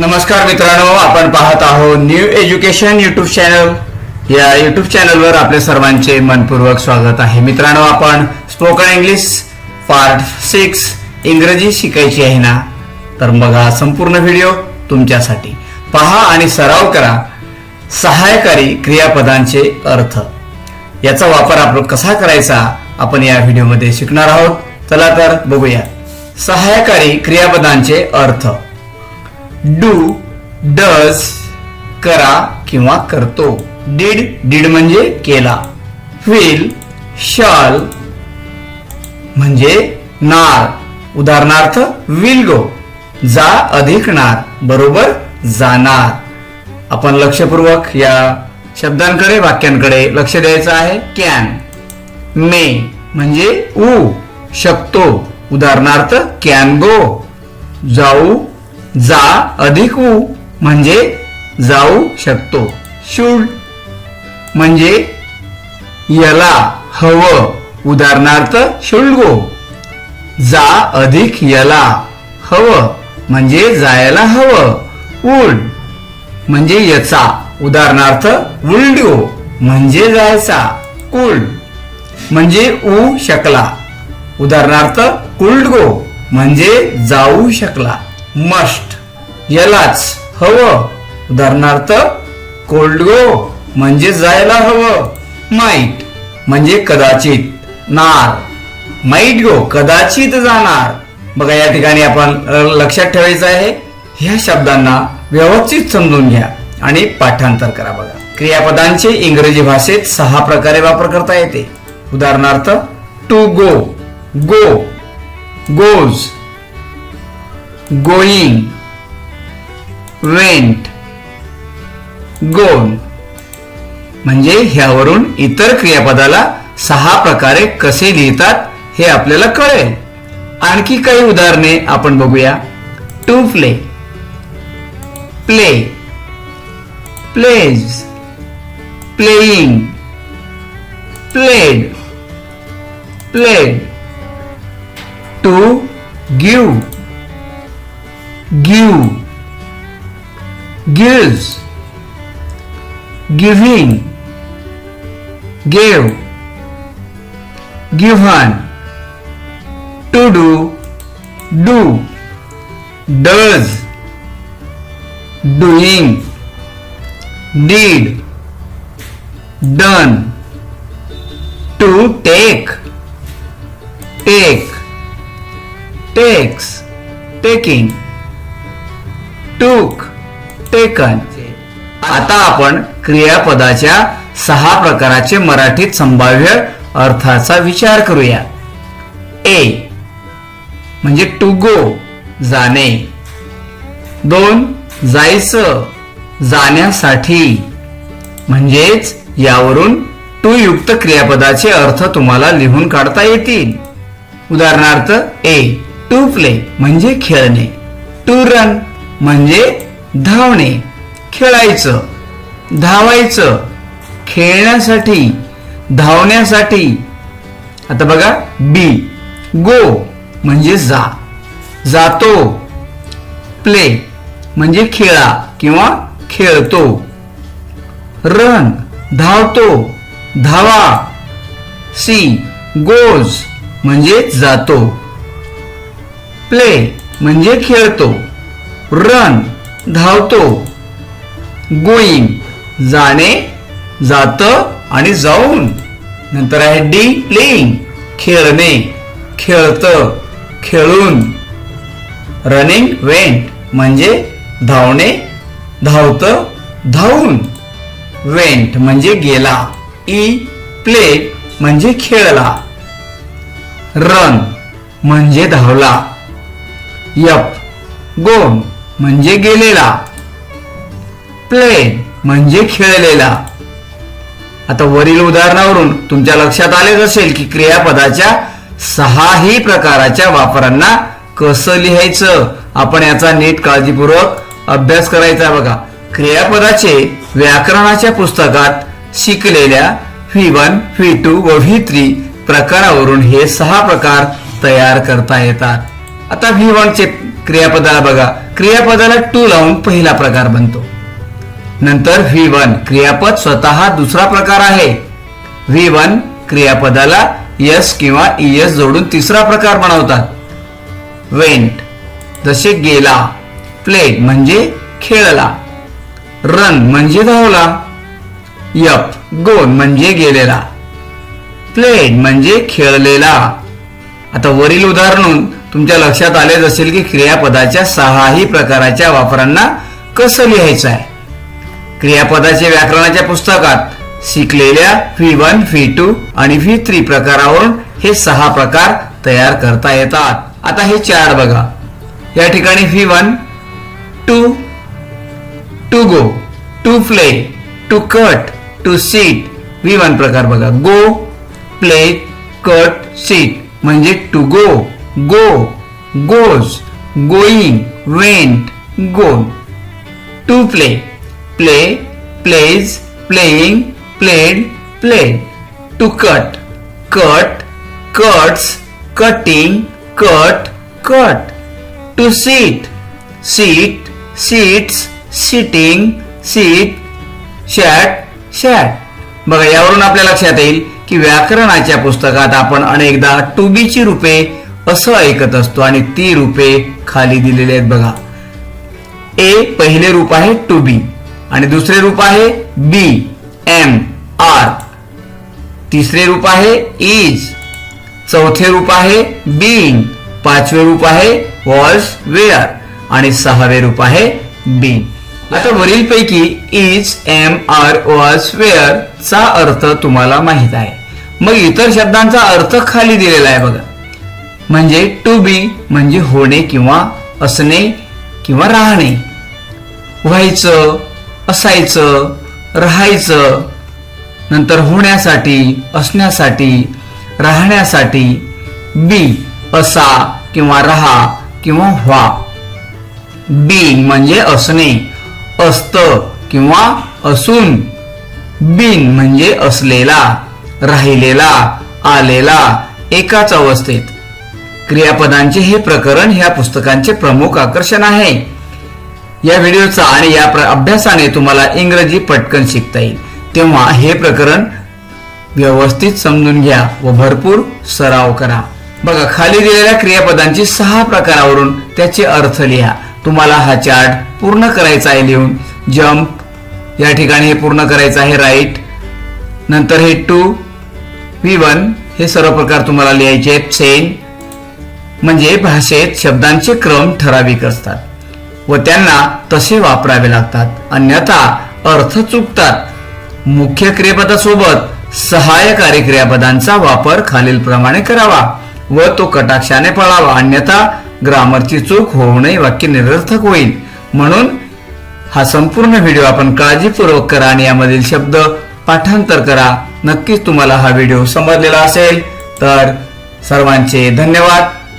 नमस्कार मित्रांनो आपण पाहत आहोत न्यू एज्युकेशन युट्यूब चॅनल या युट्यूब चॅनलवर आपले सर्वांचे मनपूर्वक स्वागत आहे. मित्रांनो आपण स्पोकन इंग्लिश पार्ट सिक्स इंग्रजी शिकायची आहे ना? तर बघा संपूर्ण व्हिडिओ तुमच्यासाठी. पहा आणि सराव करा. सहायकारी क्रियापदांचे अर्थ. याचा वापर आपण कसा करायचा? आपण या व्हिडिओमध्ये शिकणार आहोत. चला तर बघूया. सहायकारी क्रियापदांचे अर्थ. डू डज करा किंवा करतो. डीड डीड म्हणजे केला. विल शॉल म्हणजे नार. उदाहरणार्थ विल गो जा अधिक नार बरोबर जाणार. आपण लक्षपूर्वक या शब्दांकडे वाक्यांकडे लक्ष द्यायचं आहे. कॅन मे म्हणजे ऊ शकतो. उदाहरणार्थ कॅन गो जाऊ जा अधिक ऊ म्हणजे जाऊ शकतो. शुड म्हणजे याला हवं. उदाहरणार्थ शुड गो जा अधिक याला हवं म्हणजे जायला हवं. उड म्हणजे याचा. उदाहरणार्थ वुल्ड म्हणजे जायचा. कुल्ड म्हणजे ऊ शकला. उदाहरणार्थ कुल्ड गो म्हणजे जाऊ शकला. मस्ट. यालाच हवं. उदाहरणार्थ कोल्ड गो म्हणजे जायला हवं. माईट म्हणजे कदाचित नार. माईट गो कदाचित जाणार. बघा या ठिकाणी आपण लक्षात ठेवायचं आहे. ह्या शब्दांना व्यवस्थित समजून घ्या आणि पाठांतर करा बघा. क्रियापदांचे इंग्रजी भाषेत सहा प्रकारे वापर करता येते. उदाहरणार्थ to go go goes going. Went gone. म्हणजे ह्यावरून इतर क्रियापदाला सहा प्रकारे कसे लिहितात हे आपल्याला कळेल. आणखी काही उदाहरणे आपण बघूया. To play play plays playing played played to give give. Gives giving. Gave given to do. Do. Does. Doing. Did done. To take. Take. Takes. Taking. Took taken आता आपण क्रियापदाच्या सहा प्रकाराचे मराठीत संभाव्य अर्थाचा विचार करूया. ए म्हणजे टू गो जाणे. दोन. जायचं जाण्यासाठी. म्हणजेच यावरून टू युक्त क्रियापदाचे अर्थ तुम्हाला लिहून काढता येतील. उदाहरणार्थ ए टू प्ले म्हणजे खेळणे. टू रन म्हणजे धावणे खेळायचं. धावायचं खेळण्यासाठी धावण्यासाठी. आता बघा बी गो म्हणजे जा. जातो प्ले म्हणजे खेळा किंवा खेळतो. रन धावतो धावा. सी गोज म्हणजे जातो. प्ले म्हणजे खेळतो. रन धावतो. गोईंग जाणे जात आणि जाऊन. नंतर आहे डी प्लेइंग खेळणे खेळत खेळून. रनिंग वेंट म्हणजे धावणे धावत धावून. वेंट म्हणजे गेला. ई प्ले म्हणजे खेळला. रन म्हणजे धावला. यप गोन म्हणजे गेलेला. प्ले म्हणजे खेळलेला. आता वरील उदाहरणावरून तुमच्या लक्षात आलेच असेल की क्रियापदाच्या सहाही प्रकाराच्या वापरांना कसं लिहायचं? आपण याचा नीट काळजीपूर्वक अभ्यास करायचा बघा. क्रियापदाचे व्याकरणाच्या पुस्तकात शिकलेल्या व्ही वन व्ही टू व व्ही थ्री प्रकारावरून हे सहा प्रकार तयार करता येतात. आता व्ही वन चे क्रियापदाला बघा. क्रियापदाला टू लावून पहिला प्रकार बनतो. नंतर व्ही वन क्रियापद स्वतः दुसरा प्रकार आहे. व्ही वन क्रियापदाला यस किंवा इएस जोडून तिसरा प्रकार बनवतात. वेंट जसे गेला. प्लेड म्हणजे खेळला. रन म्हणजे धावला. यप गोन म्हणजे गेलेला. प्लेड म्हणजे खेळलेला. आता वरील उदाहरण तुमच्या लक्षात आलेच असेल की क्रियापदाच्या सहाही प्रकाराच्या वापरांना कसं लिहायचं आहे? क्रियापदाचे व्याकरणाच्या पुस्तकात शिकलेल्या व्ही वन व्ही टू आणि व्ही थ्री प्रकारावरून हे सहा प्रकार तयार करता येतात. आता हे चार बघा. या ठिकाणी V one to to go to play to cut to sit. V one प्रकार बघा. Go play cut sit. म्हणजे to go. Go goes going went gone. To play play plays playing played played to cut cut cuts, cutting cut cut to sit sit sits sitting sit sat sat बघा यावरून आपल्या लक्षात येईल की व्याकरणाच्या पुस्तकात आपण अनेकदा टू बीची रूपे असं ऐकत असतो आणि ती रूपे खाली दिलेली आहेत बघा. ए पहिले रूप आहे टू बी आणि दुसरे रूप आहे बी एम आर तिसरे रूप आहे इज चौथे रूप आहे बीइंग पाचवे रूप आहे वॉज वेअर आणि सहावे रूप आहे बी आता वरील पैकी is am are was were चा अर्थ तुम्हाला माहीत आहे. मग इतर शब्दांचा अर्थ खाली दिलेला आहे बघा. म्हणजे टू बी म्हणजे होणे किंवा असणे किंवा राहणे. व्हायचं असायचं राहायचं नंतर होण्यासाठी असण्यासाठी राहण्यासाठी बी असा किंवा राहा किंवा व्हा. बीन म्हणजे असणे असत किंवा असून. बिन म्हणजे असलेला राहिलेला आलेला एकाच अवस्थेत. क्रियापदांचे हे प्रकरण ह्या पुस्तकांचे प्रमुख आकर्षण आहे. या व्हिडिओचा आणि या प्र- अभ्यासाने तुम्हाला इंग्रजी पटकन शिकता येईल. तेव्हा हे प्रकरण व्यवस्थित समजून घ्या व भरपूर सराव करा. बघा खाली दिलेल्या क्रियापदांची सहा प्रकारावरून त्याचे अर्थ लिहा. तुम्हाला हा चार्ट पूर्ण करायचा आहे लिहून. जम्प या ठिकाणी हे पूर्ण करायचं आहे राईट. नंतर हे टू व्ही वन हे सर्व प्रकार तुम्हाला लिहायचे आहेत. सेन म्हणजे भाषेत शब्दांचे क्रम ठराविक असतात व त्यांना तसे वापरावे लागतात. अन्यथा अर्थ चुकतात. मुख्य क्रियापदासोबत सहाय्यकारी क्रियापदांचा वापर खालीलप्रमाणे करावा व तो कटाक्षाने पळावा. अन्यथा ग्रामरची चूक होऊ वाक्य निरर्थक होईल. म्हणून हा संपूर्ण व्हिडिओ आपण काळजीपूर्वक करा आणि यामधील शब्द पाठांतर करा. नक्कीच तुम्हाला हा व्हिडिओ समजलेला असेल. तर सर्वांचे धन्यवाद.